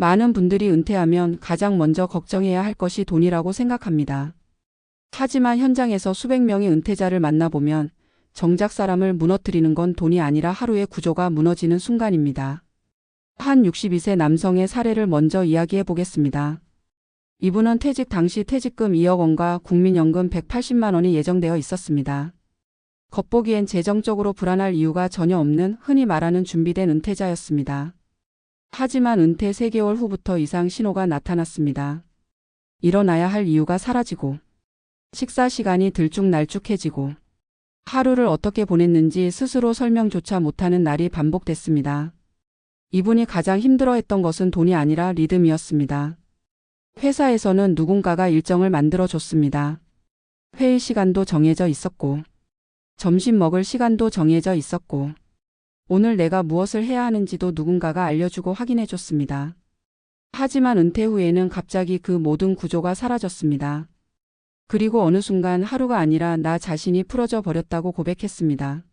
많은 분들이 은퇴하면 가장 먼저 걱정해야 할 것이 돈이라고 생각합니다. 하지만 현장에서 수백 명의 은퇴자를 만나보면 정작 사람을 무너뜨리는 건 돈이 아니라 하루의 구조가 무너지는 순간입니다. 한 62세 남성의 사례를 먼저 이야기해 보겠습니다. 이분은 퇴직 당시 퇴직금 2억 원과 국민연금 180만 원이 예정되어 있었습니다. 겉보기엔 재정적으로 불안할 이유가 전혀 없는 흔히 말하는 준비된 은퇴자였습니다. 하지만 은퇴 3개월 후부터 이상 신호가 나타났습니다. 일어나야 할 이유가 사라지고, 식사 시간이 들쭉날쭉해지고, 하루를 어떻게 보냈는지 스스로 설명조차 못하는 날이 반복됐습니다. 이분이 가장 힘들어했던 것은 돈이 아니라 리듬이었습니다. 회사에서는 누군가가 일정을 만들어 줬습니다. 회의 시간도 정해져 있었고, 점심 먹을 시간도 정해져 있었고, 오늘 내가 무엇을 해야 하는지도 누군가가 알려주고 확인해 줬습니다. 하지만 은퇴 후에는 갑자기 그 모든 구조가 사라졌습니다. 그리고 어느 순간 하루가 아니라 나 자신이 풀어져 버렸다고 고백했습니다.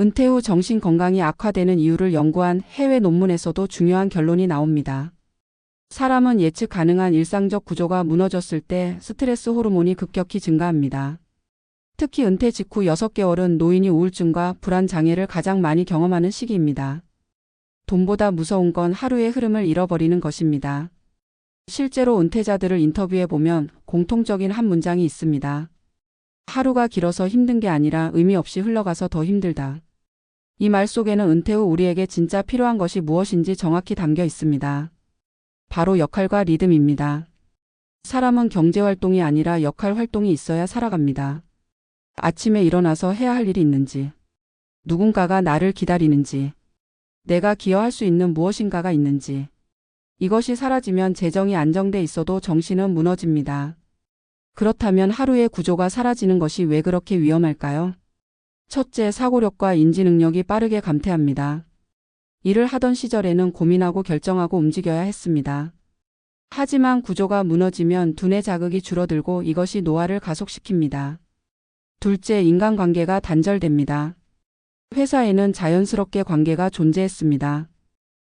은퇴 후 정신 건강이 악화되는 이유를 연구한 해외 논문에서도 중요한 결론이 나옵니다. 사람은 예측 가능한 일상적 구조가 무너졌을 때 스트레스 호르몬이 급격히 증가합니다. 특히 은퇴 직후 6개월은 노인이 우울증과 불안 장애를 가장 많이 경험하는 시기입니다. 돈보다 무서운 건 하루의 흐름을 잃어버리는 것입니다. 실제로 은퇴자들을 인터뷰해 보면 공통적인 한 문장이 있습니다. 하루가 길어서 힘든 게 아니라 의미 없이 흘러가서 더 힘들다. 이 말 속에는 은퇴 후 우리에게 진짜 필요한 것이 무엇인지 정확히 담겨 있습니다. 바로 역할과 리듬입니다. 사람은 경제활동이 아니라 역할 활동이 있어야 살아갑니다. 아침에 일어나서 해야 할 일이 있는지, 누군가가 나를 기다리는지, 내가 기여할 수 있는 무엇인가가 있는지, 이것이 사라지면 재정이 안정돼 있어도 정신은 무너집니다. 그렇다면 하루의 구조가 사라지는 것이 왜 그렇게 위험할까요? 첫째, 사고력과 인지 능력이 빠르게 감퇴합니다. 일을 하던 시절에는 고민하고 결정하고 움직여야 했습니다. 하지만 구조가 무너지면 두뇌 자극이 줄어들고 이것이 노화를 가속시킵니다. 둘째, 인간관계가 단절됩니다. 회사에는 자연스럽게 관계가 존재했습니다.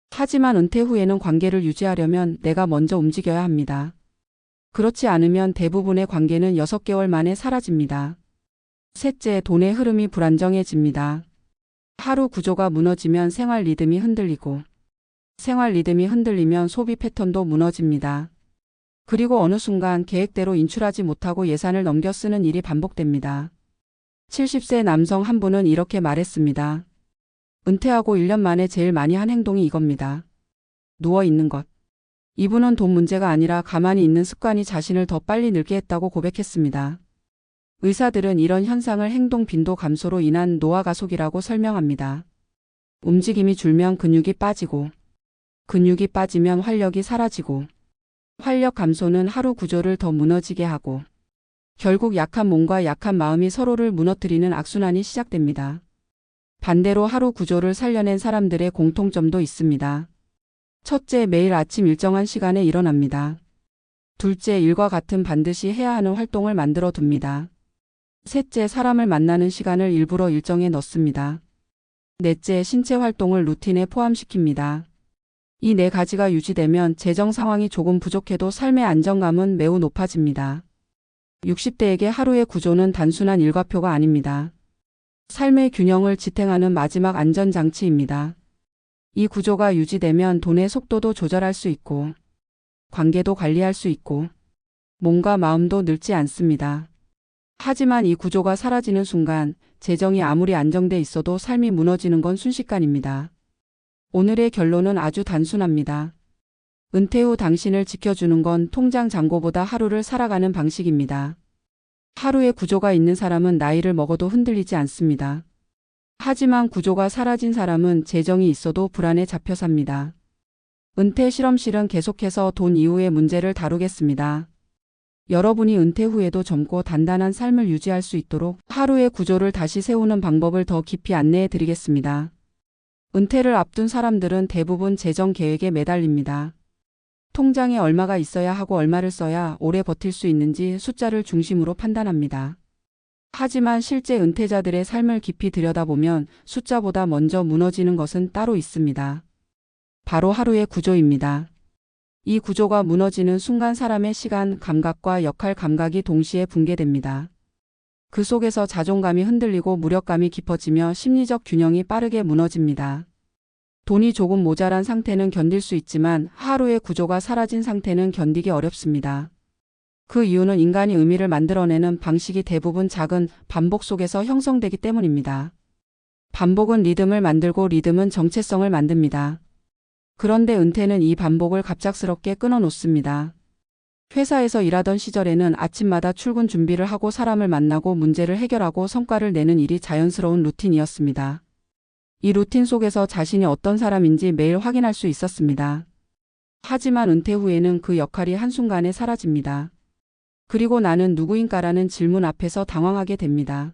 하지만 은퇴 후에는 관계를 유지하려면 내가 먼저 움직여야 합니다. 그렇지 않으면 대부분의 관계는 6개월 만에 사라집니다. 셋째, 돈의 흐름이 불안정해집니다. 하루 구조가 무너지면 생활 리듬이 흔들리고, 생활 리듬이 흔들리면 소비 패턴도 무너집니다. 그리고 어느 순간 계획대로 인출하지 못하고 예산을 넘겨 쓰는 일이 반복됩니다. 70세 남성 한 분은 이렇게 말했습니다. 은퇴하고 1년 만에 제일 많이 한 행동이 이겁니다. 누워 있는 것. 이분은 돈 문제가 아니라 가만히 있는 습관이 자신을 더 빨리 늙게 했다고 고백했습니다. 의사들은 이런 현상을 행동 빈도 감소로 인한 노화 가속이라고 설명합니다. 움직임이 줄면 근육이 빠지고, 근육이 빠지면 활력이 사라지고, 활력 감소는 하루 구조를 더 무너지게 하고, 결국 약한 몸과 약한 마음이 서로를 무너뜨리는 악순환이 시작됩니다. 반대로 하루 구조를 살려낸 사람들의 공통점도 있습니다. 첫째, 매일 아침 일정한 시간에 일어납니다. 둘째, 일과 같은 반드시 해야 하는 활동을 만들어 둡니다. 셋째, 사람을 만나는 시간을 일부러 일정에 넣습니다. 넷째, 신체 활동을 루틴에 포함시킵니다. 이 네 가지가 유지되면 재정 상황이 조금 부족해도 삶의 안정감은 매우 높아집니다. 60대에게 하루의 구조는 단순한 일과표가 아닙니다. 삶의 균형을 지탱하는 마지막 안전장치입니다. 이 구조가 유지되면 돈의 속도도 조절할 수 있고, 관계도 관리할 수 있고, 몸과 마음도 늙지 않습니다. 하지만 이 구조가 사라지는 순간 재정이 아무리 안정돼 있어도 삶이 무너지는 건 순식간입니다. 오늘의 결론은 아주 단순합니다. 은퇴 후 당신을 지켜주는 건 통장 잔고보다 하루를 살아가는 방식입니다. 하루의 구조가 있는 사람은 나이를 먹어도 흔들리지 않습니다. 하지만 구조가 사라진 사람은 재정이 있어도 불안에 잡혀 삽니다. 은퇴 실험실은 계속해서 돈 이후의 문제를 다루겠습니다. 여러분이 은퇴 후에도 젊고 단단한 삶을 유지할 수 있도록 하루의 구조를 다시 세우는 방법을 더 깊이 안내해 드리겠습니다. 은퇴를 앞둔 사람들은 대부분 재정 계획에 매달립니다. 통장에 얼마가 있어야 하고 얼마를 써야 오래 버틸 수 있는지 숫자를 중심으로 판단합니다. 하지만 실제 은퇴자들의 삶을 깊이 들여다보면 숫자보다 먼저 무너지는 것은 따로 있습니다. 바로 하루의 구조입니다. 이 구조가 무너지는 순간 사람의 시간 감각과 역할 감각이 동시에 붕괴됩니다. 그 속에서 자존감이 흔들리고 무력감이 깊어지며 심리적 균형이 빠르게 무너집니다. 돈이 조금 모자란 상태는 견딜 수 있지만 하루의 구조가 사라진 상태는 견디기 어렵습니다. 그 이유는 인간이 의미를 만들어내는 방식이 대부분 작은 반복 속에서 형성되기 때문입니다. 반복은 리듬을 만들고 리듬은 정체성을 만듭니다. 그런데 은퇴는 이 반복을 갑작스럽게 끊어놓습니다. 회사에서 일하던 시절에는 아침마다 출근 준비를 하고 사람을 만나고 문제를 해결하고 성과를 내는 일이 자연스러운 루틴이었습니다. 이 루틴 속에서 자신이 어떤 사람인지 매일 확인할 수 있었습니다. 하지만 은퇴 후에는 그 역할이 한순간에 사라집니다. 그리고 나는 누구인가라는 질문 앞에서 당황하게 됩니다.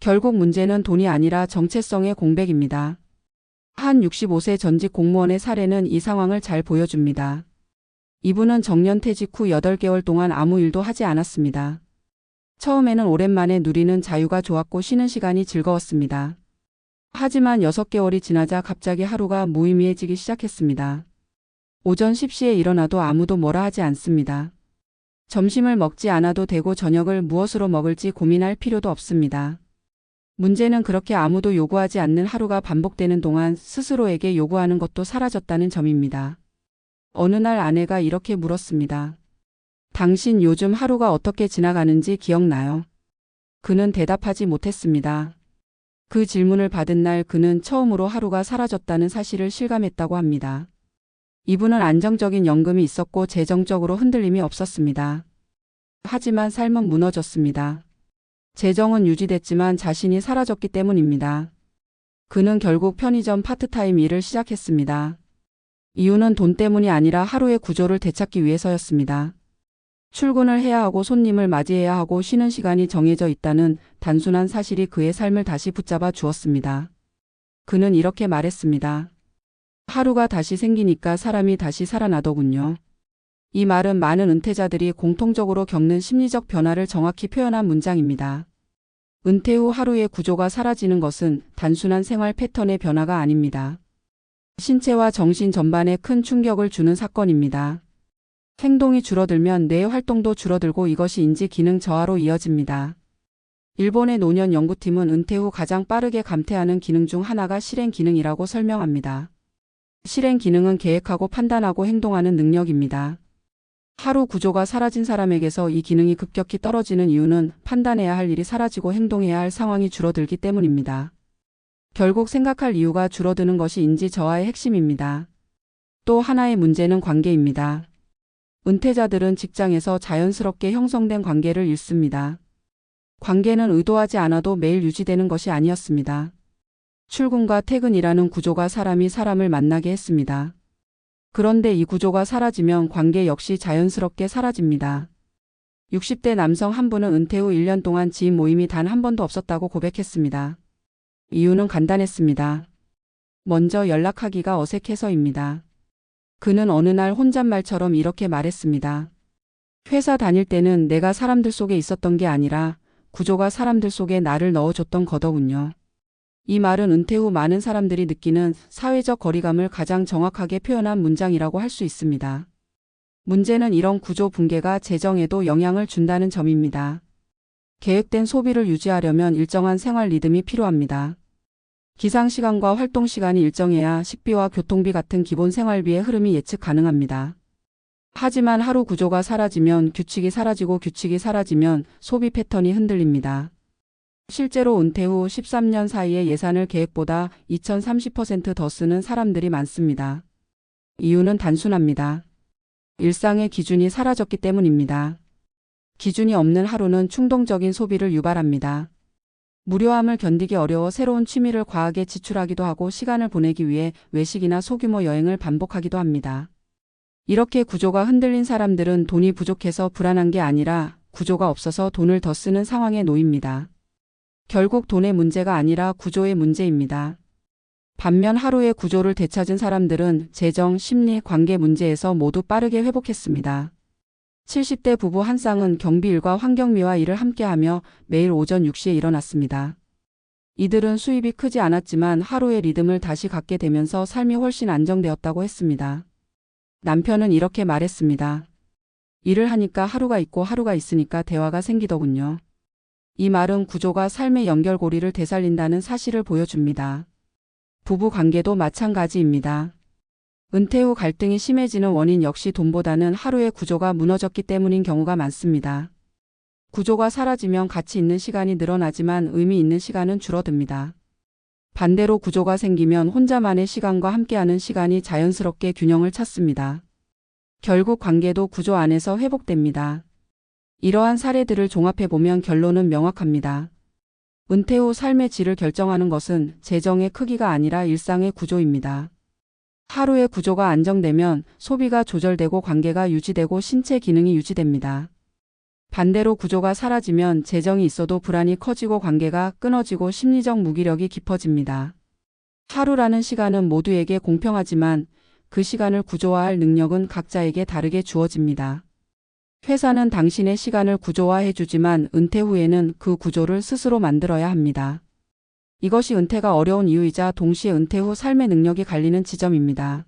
결국 문제는 돈이 아니라 정체성의 공백입니다. 한 65세 전직 공무원의 사례는 이 상황을 잘 보여줍니다. 이분은 정년 퇴직 후 8개월 동안 아무 일도 하지 않았습니다. 처음에는 오랜만에 누리는 자유가 좋았고 쉬는 시간이 즐거웠습니다. 하지만 6개월이 지나자 갑자기 하루가 무의미해지기 시작했습니다. 오전 10시에 일어나도 아무도 뭐라 하지 않습니다. 점심을 먹지 않아도 되고 저녁을 무엇으로 먹을지 고민할 필요도 없습니다. 문제는 그렇게 아무도 요구하지 않는 하루가 반복되는 동안 스스로에게 요구하는 것도 사라졌다는 점입니다. 어느 날 아내가 이렇게 물었습니다. 당신 요즘 하루가 어떻게 지나가는지 기억나요? 그는 대답하지 못했습니다. 그 질문을 받은 날 그는 처음으로 하루가 사라졌다는 사실을 실감했다고 합니다. 이분은 안정적인 연금이 있었고 재정적으로 흔들림이 없었습니다. 하지만 삶은 무너졌습니다. 재정은 유지됐지만 자신이 사라졌기 때문입니다. 그는 결국 편의점 파트타임 일을 시작했습니다. 이유는 돈 때문이 아니라 하루의 구조를 되찾기 위해서였습니다. 출근을 해야 하고 손님을 맞이해야 하고 쉬는 시간이 정해져 있다는 단순한 사실이 그의 삶을 다시 붙잡아 주었습니다. 그는 이렇게 말했습니다. 하루가 다시 생기니까 사람이 다시 살아나더군요. 이 말은 많은 은퇴자들이 공통적으로 겪는 심리적 변화를 정확히 표현한 문장입니다. 은퇴 후 하루의 구조가 사라지는 것은 단순한 생활 패턴의 변화가 아닙니다. 신체와 정신 전반에 큰 충격을 주는 사건입니다. 행동이 줄어들면 뇌의 활동도 줄어들고 이것이 인지 기능 저하로 이어집니다. 일본의 노년 연구팀은 은퇴 후 가장 빠르게 감퇴하는 기능 중 하나가 실행 기능이라고 설명합니다. 실행 기능은 계획하고 판단하고 행동하는 능력입니다. 하루 구조가 사라진 사람에게서 이 기능이 급격히 떨어지는 이유는 판단해야 할 일이 사라지고 행동해야 할 상황이 줄어들기 때문입니다. 결국 생각할 이유가 줄어드는 것이 인지 저하의 핵심입니다. 또 하나의 문제는 관계입니다. 은퇴자들은 직장에서 자연스럽게 형성된 관계를 잃습니다. 관계는 의도하지 않아도 매일 유지되는 것이 아니었습니다. 출근과 퇴근이라는 구조가 사람이 사람을 만나게 했습니다. 그런데 이 구조가 사라지면 관계 역시 자연스럽게 사라집니다. 60대 남성 한 분은 은퇴 후 1년 동안 지인 모임이 단 한 번도 없었다고 고백했습니다. 이유는 간단했습니다. 먼저 연락하기가 어색해서입니다. 그는 어느 날 혼잣말처럼 이렇게 말했습니다. 회사 다닐 때는 내가 사람들 속에 있었던 게 아니라 구조가 사람들 속에 나를 넣어줬던 거더군요. 이 말은 은퇴 후 많은 사람들이 느끼는 사회적 거리감을 가장 정확하게 표현한 문장이라고 할 수 있습니다. 문제는 이런 구조 붕괴가 재정에도 영향을 준다는 점입니다. 계획된 소비를 유지하려면 일정한 생활 리듬이 필요합니다. 기상 시간과 활동 시간이 일정해야 식비와 교통비 같은 기본 생활비의 흐름이 예측 가능합니다. 하지만 하루 구조가 사라지면 규칙이 사라지고 규칙이 사라지면 소비 패턴이 흔들립니다. 실제로 은퇴 후 13년 사이에 예산을 계획보다 2030%더 쓰는 사람들이 많습니다. 이유는 단순합니다. 일상의 기준이 사라졌기 때문입니다. 기준이 없는 하루는 충동적인 소비를 유발합니다. 무료함을 견디기 어려워 새로운 취미를 과하게 지출하기도 하고 시간을 보내기 위해 외식이나 소규모 여행을 반복하기도 합니다. 이렇게 구조가 흔들린 사람들은 돈이 부족해서 불안한 게 아니라 구조가 없어서 돈을 더 쓰는 상황에 놓입니다. 결국 돈의 문제가 아니라 구조의 문제입니다. 반면 하루의 구조를 되찾은 사람들은 재정, 심리, 관계 문제에서 모두 빠르게 회복했습니다. 70대 부부 한 쌍은 경비 일과 환경미와 일을 함께하며 매일 오전 6시에 일어났습니다. 이들은 수입이 크지 않았지만 하루의 리듬을 다시 갖게 되면서 삶이 훨씬 안정되었다고 했습니다. 남편은 이렇게 말했습니다. 일을 하니까 하루가 있고 하루가 있으니까 대화가 생기더군요. 이 말은 구조가 삶의 연결고리를 되살린다는 사실을 보여줍니다. 부부 관계도 마찬가지입니다. 은퇴 후 갈등이 심해지는 원인 역시 돈보다는 하루의 구조가 무너졌기 때문인 경우가 많습니다. 구조가 사라지면 가치 있는 시간이 늘어나지만 의미 있는 시간은 줄어듭니다. 반대로 구조가 생기면 혼자만의 시간과 함께하는 시간이 자연스럽게 균형을 찾습니다. 결국 관계도 구조 안에서 회복됩니다. 이러한 사례들을 종합해보면 결론은 명확합니다. 은퇴 후 삶의 질을 결정하는 것은 재정의 크기가 아니라 일상의 구조입니다. 하루의 구조가 안정되면 소비가 조절되고 관계가 유지되고 신체 기능이 유지됩니다. 반대로 구조가 사라지면 재정이 있어도 불안이 커지고 관계가 끊어지고 심리적 무기력이 깊어집니다. 하루라는 시간은 모두에게 공평하지만 그 시간을 구조화할 능력은 각자에게 다르게 주어집니다. 회사는 당신의 시간을 구조화해주지만 은퇴 후에는 그 구조를 스스로 만들어야 합니다. 이것이 은퇴가 어려운 이유이자 동시에 은퇴 후 삶의 능력이 갈리는 지점입니다.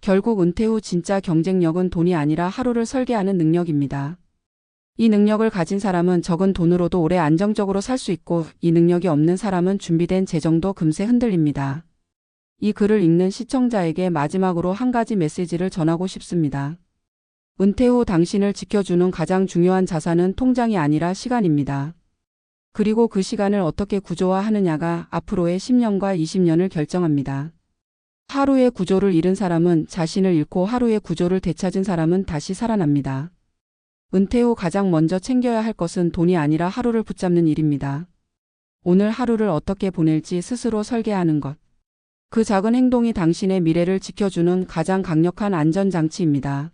결국 은퇴 후 진짜 경쟁력은 돈이 아니라 하루를 설계하는 능력입니다. 이 능력을 가진 사람은 적은 돈으로도 오래 안정적으로 살 수 있고 이 능력이 없는 사람은 준비된 재정도 금세 흔들립니다. 이 글을 읽는 시청자에게 마지막으로 한 가지 메시지를 전하고 싶습니다. 은퇴 후 당신을 지켜주는 가장 중요한 자산은 통장이 아니라 시간입니다. 그리고 그 시간을 어떻게 구조화하느냐가 앞으로의 10년과 20년을 결정합니다. 하루의 구조를 잃은 사람은 자신을 잃고 하루의 구조를 되찾은 사람은 다시 살아납니다. 은퇴 후 가장 먼저 챙겨야 할 것은 돈이 아니라 하루를 붙잡는 일입니다. 오늘 하루를 어떻게 보낼지 스스로 설계하는 것. 그 작은 행동이 당신의 미래를 지켜주는 가장 강력한 안전장치입니다.